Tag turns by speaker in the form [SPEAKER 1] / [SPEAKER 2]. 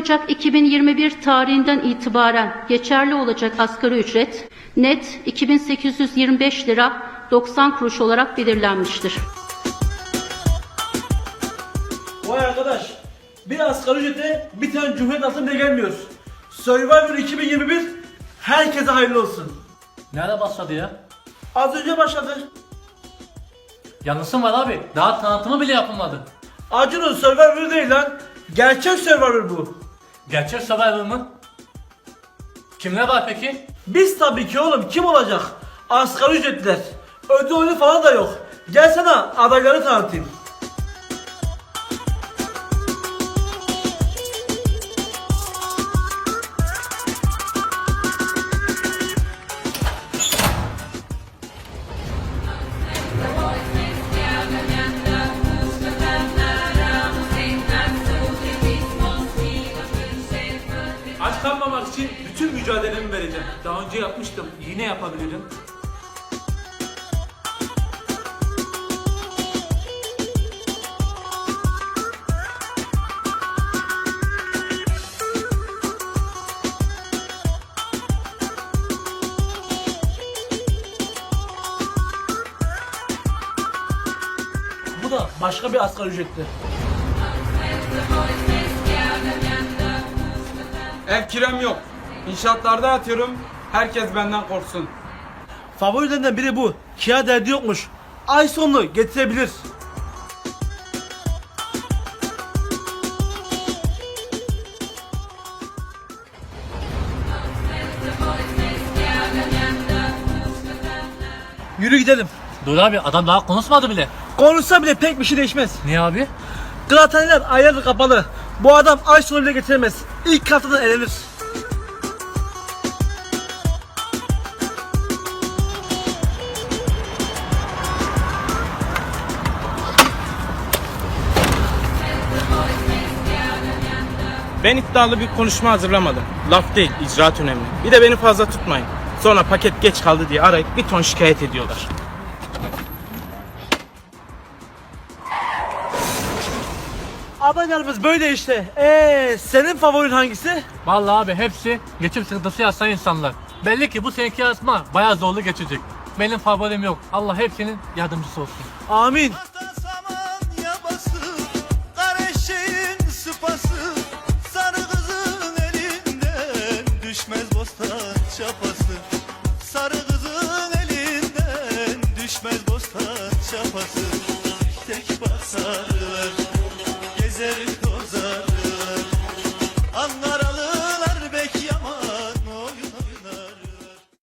[SPEAKER 1] Ocak 2021 tarihinden itibaren geçerli olacak asgari ücret net 2825 lira 90 kuruş olarak belirlenmiştir.
[SPEAKER 2] Vay arkadaş, bir asgari ücrete bir tane Cumhuriyet altın bile gelmiyor. Survivor 2021 herkese hayırlı olsun.
[SPEAKER 3] Nerede başladı ya?
[SPEAKER 2] Az önce başladı.
[SPEAKER 3] Yanlışım var abi. Daha tanıtımı bile yapılmadı.
[SPEAKER 2] Acun'un Survivor değil lan. Gerçek Survivor bu.
[SPEAKER 3] Gerçek Survivor mı? Kimler var peki?
[SPEAKER 2] Biz tabii ki oğlum kim olacak? Asgari ücretliler. Ödül oyunu falan da yok. Gel sana adayları tanıtayım.
[SPEAKER 4] İçin bütün mücadelemi vereceğim. Daha önce yapmıştım. Yine yapabilirim.
[SPEAKER 2] Bu da başka bir asgari ücretli.
[SPEAKER 5] Ev kiram yok. İnşaatlarda yatıyorum. Herkes benden korksun.
[SPEAKER 2] Favorilerinden biri bu. Kira derdi yokmuş. Ay sonunu getirebilir. Yürü gidelim.
[SPEAKER 3] Dur abi adam daha konuşmadı bile.
[SPEAKER 2] Konuşsa bile pek bir şey değişmez.
[SPEAKER 3] Niye abi?
[SPEAKER 2] Kıraathaneler aylardır kapalı. Bu adam ay sonu bile getiremez. İlk haftadan elenir.
[SPEAKER 5] Ben iddialı bir konuşma hazırlamadım. Laf değil, icraat önemli. Bir de beni fazla tutmayın. Sonra paket geç kaldı diye arayıp bir ton şikayet ediyorlar.
[SPEAKER 2] Abacalarımız böyle işte. Eee senin favorin hangisi?
[SPEAKER 3] Vallahi abi hepsi geçim sıkıntısı yaşayan insanlar. Belli ki bu seneki yarışma bayağı zorlu geçecek. Benim favorim yok. Allah hepsinin yardımcısı olsun.
[SPEAKER 2] Amin. Sarı kızın elinden düşmez bostan çapası Tek bak